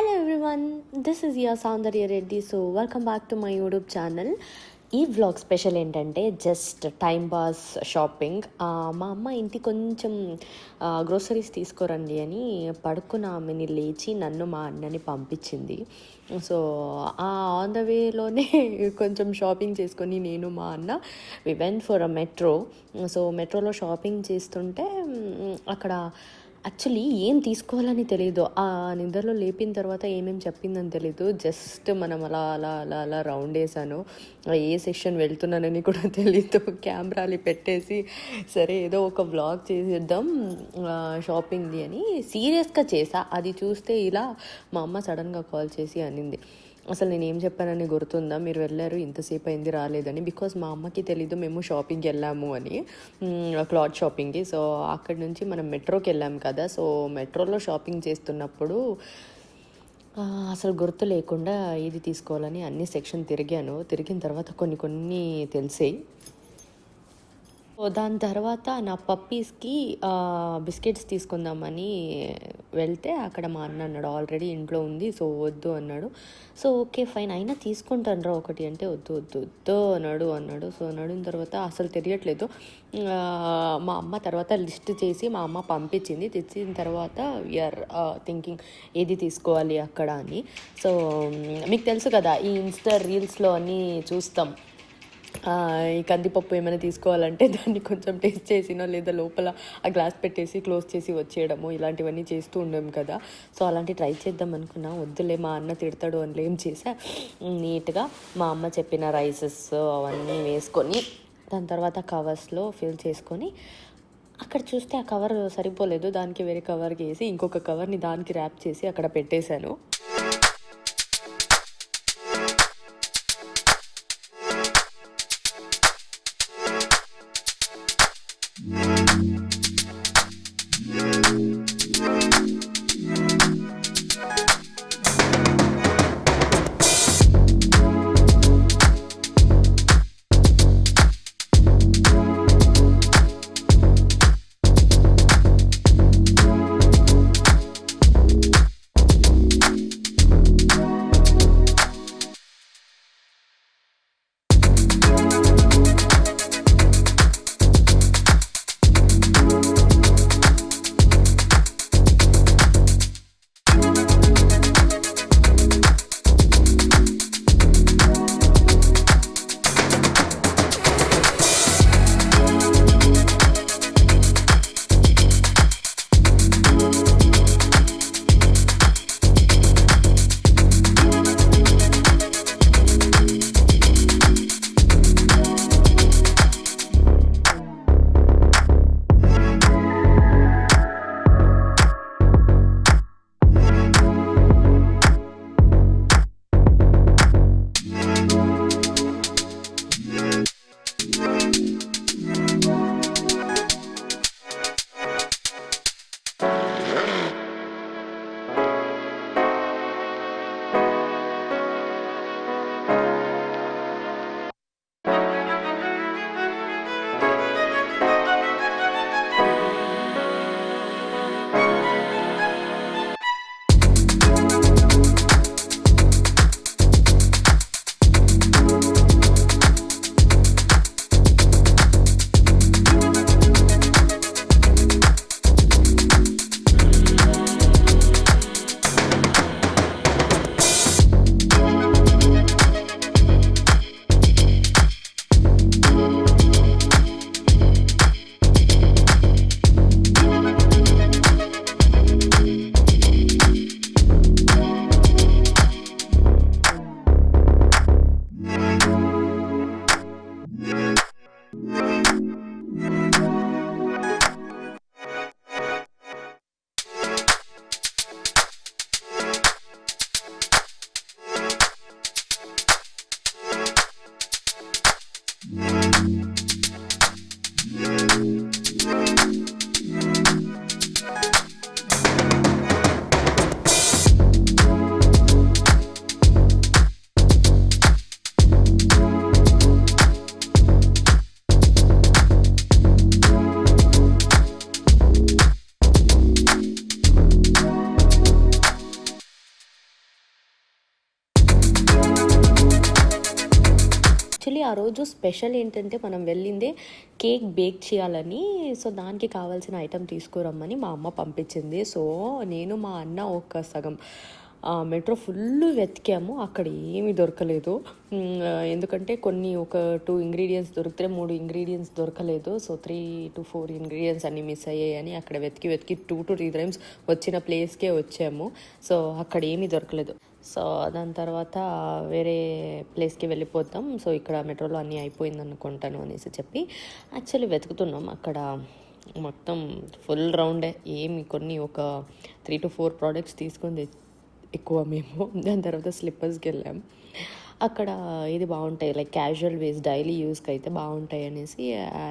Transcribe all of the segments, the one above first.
Hello everyone this is your Soundarya Reddy so welcome back to my YouTube channel ఈ vlog special ఏంటంటే just time pass shopping మా అమ్మ ఇంటి కొంచెం groceries తీసుకోరండి అని పడుకున్న ఆమెని లేచి నన్ను మా అన్నని పంపించింది. సో ఆన్ ద వేలోనే కొంచెం షాపింగ్ చేసుకొని నేను మా అన్న we went for a metro so మెట్రోలో షాపింగ్ చేస్తుంటే అక్కడ యాక్చువల్లీ ఏం తీసుకోవాలని తెలియదు ఆ నిద్రలో లేపిన తర్వాత ఏమేమి చెప్పిందని తెలీదు. జస్ట్ మనం అలా అలా అలా అలా రౌండ్ వేసాను ఏ సెక్షన్ వెళ్తున్నానని కూడా తెలీదు. కెమెరాలు పెట్టేసి సరే ఏదో ఒక బ్లాగ్ చేసేద్దాం షాపింగ్ది అని సీరియస్గా చేసా. అది చూస్తే ఇలా మా అమ్మ సడన్గా కాల్ చేసి అనింది. అసలు నేను ఏం చెప్పానని గుర్తుందా? మీరు వెళ్ళారు ఇంతసేపు అయింది రాలేదని. బికాజ్ మా అమ్మకి తెలీదు మేము షాపింగ్కి వెళ్ళాము అని. క్లాత్ షాపింగ్కి సో అక్కడి నుంచి మనం మెట్రోకి వెళ్ళాం కదా. సో మెట్రోలో షాపింగ్ చేస్తున్నప్పుడు అసలు గుర్తు లేకుండా ఇది తీసుకోవాలని అన్ని సెక్షన్ తిరిగాను. తిరిగిన తర్వాత కొన్ని కొన్ని తెలిసాయి. సో దాని తర్వాత నా పప్పీస్కి బిస్కెట్స్ తీసుకుందామని వెళ్తే అక్కడ మా అన్న అన్నాడు ఆల్రెడీ ఇంట్లో ఉంది సో వద్దు అన్నాడు. సో ఓకే ఫైన్ అయినా తీసుకుంటాను రా ఒకటి. అంటే వద్దు వద్దు వద్దు అన్నాడు అన్నాడు. సో అడిగిన తర్వాత అసలు తెలియట్లేదు. మా అమ్మ తర్వాత లిస్ట్ చేసి మా అమ్మ పంపించింది. తెచ్చిన తర్వాత వీఆర్ థింకింగ్ ఏది తీసుకోవాలి అక్కడ అని. సో మీకు తెలుసు కదా ఈ ఇన్స్టా రీల్స్లో అన్నీ చూస్తాం. ఈ కందిపప్పు ఏమైనా తీసుకోవాలంటే దాన్ని కొంచెం టేస్ట్ చేసినా లేదా లోపల ఆ గ్లాస్ పెట్టేసి క్లోజ్ చేసి వచ్చేయడము ఇలాంటివన్నీ చేస్తూ ఉండాం కదా. సో అలాంటి ట్రై చేద్దాం అనుకున్నా. వద్దులే మా అన్న తిడతాడు అని ఏం చేసా నీట్గా మా అమ్మ చెప్పిన రైసెస్ అవన్నీ వేసుకొని దాని తర్వాత కవర్స్లో ఫిల్ చేసుకొని అక్కడ చూస్తే ఆ కవర్ సరిపోలేదు. దానికి వేరే కవర్కి వేసి ఇంకొక కవర్ని దానికి ర్యాప్ చేసి అక్కడ పెట్టేశాను. ఆ రోజు స్పెషల్ ఏంటంటే మనం వెళ్ళిందే కేక్ బేక్ చేయాలని. సో దానికి కావాల్సిన ఐటెం తీసుకురమ్మని మా అమ్మ పంపించింది. సో నేను మా అన్న ఒక సగం మెట్రో ఫుల్ వెతికాము. అక్కడ ఏమీ దొరకలేదు. ఎందుకంటే కొన్ని ఒక టూ ఇంగ్రీడియంట్స్ దొరికితే మూడు ఇంగ్రీడియంట్స్ దొరకలేదు. So three two four ingredients అన్నీ మిస్ అయ్యాయని అక్కడ వెతికి వెతికి టూ టు త్రీ టైమ్స్ వచ్చిన ప్లేస్కే వచ్చాము. సో అక్కడ ఏమీ దొరకలేదు. సో దాని తర్వాత వేరే ప్లేస్కి వెళ్ళిపోతాం. సో ఇక్కడ మెట్రోలో అన్నీ అయిపోయింది అనుకుంటాను అనేసి చెప్పి యాక్చువల్లీ వెతుకుతున్నాం. అక్కడ మొత్తం ఫుల్ రౌండే. ఏమి కొన్ని ఒక త్రీ టు ఫోర్ ప్రోడక్ట్స్ తీసుకొని ఎక్కువ మేము. దాని తర్వాత స్లిప్పర్స్కి వెళ్ళాం. అక్కడ ఇది బాగుంటాయి? లైక్ క్యాజువల్ వేస్ డైలీ యూస్కి అయితే బాగుంటాయి అనేసి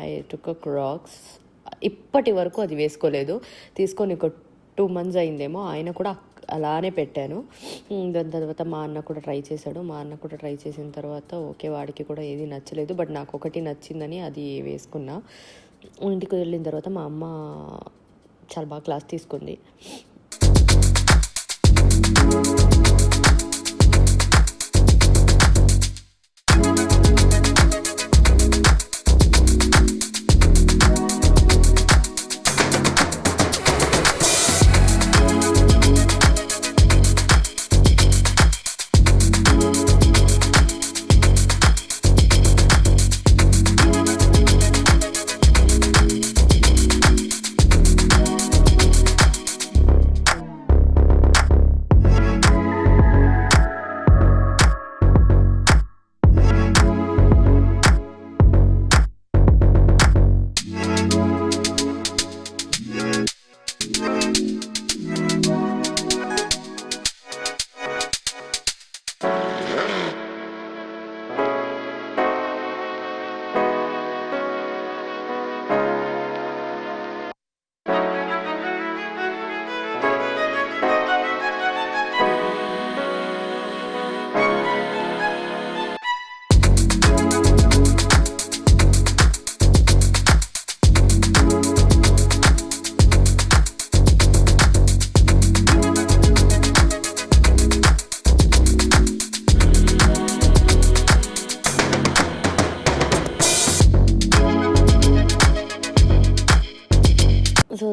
ఐ టుక్ క్రాక్స్. ఇప్పటి వరకు అది వేసుకోలేదు. తీసుకొని ఒక టూ మంత్స్ అయిందేమో ఆయన కూడా అలానే పెట్టాను. దాని తర్వాత మా అన్న కూడా ట్రై చేశాడు. మా అన్న కూడా ట్రై చేసిన తర్వాత ఓకే వాడికి కూడా ఏది నచ్చలేదు బట్ నాకు ఒకటి నచ్చిందని అది వేసుకున్నా. ఇంటికి వెళ్ళిన తర్వాత మా అమ్మ చాలా బాగా క్లాస్ తీసుకుంది.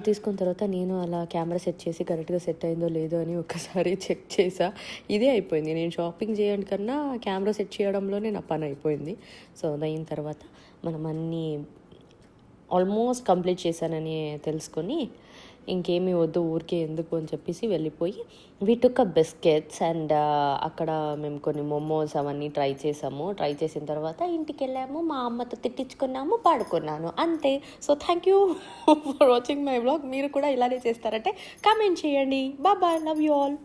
తీసుకున్న తర్వాత నేను అలా కెమెరా సెట్ చేసి కరెక్ట్గా సెట్ అయిందో లేదో అని ఒకసారి చెక్ చేసా. ఇదే అయిపోయింది. నేను షాపింగ్ చేయడం కన్నా కెమెరా సెట్ చేయడంలోనే నా పని అయిపోయింది. సో అయిన తర్వాత మనం అన్నీ ఆల్మోస్ట్ కంప్లీట్ చేశానని తెలుసుకొని ఇంకేమీ వద్దు ఊరికే ఎందుకు అని చెప్పేసి వెళ్ళిపోయి వీటొక్క బిస్కెట్స్ అండ్ అక్కడ మేము కొన్ని మోమోస్ అవన్నీ ట్రై చేసాము. ట్రై చేసిన తర్వాత ఇంటికి వెళ్ళాము మా అమ్మతో తిట్టించుకున్నాము పాడుకున్నాను. అంతే. So thank you for watching my blog మీరు కూడా ఇలానే చేస్తారంటే కామెంట్ చేయండి. Bye love you all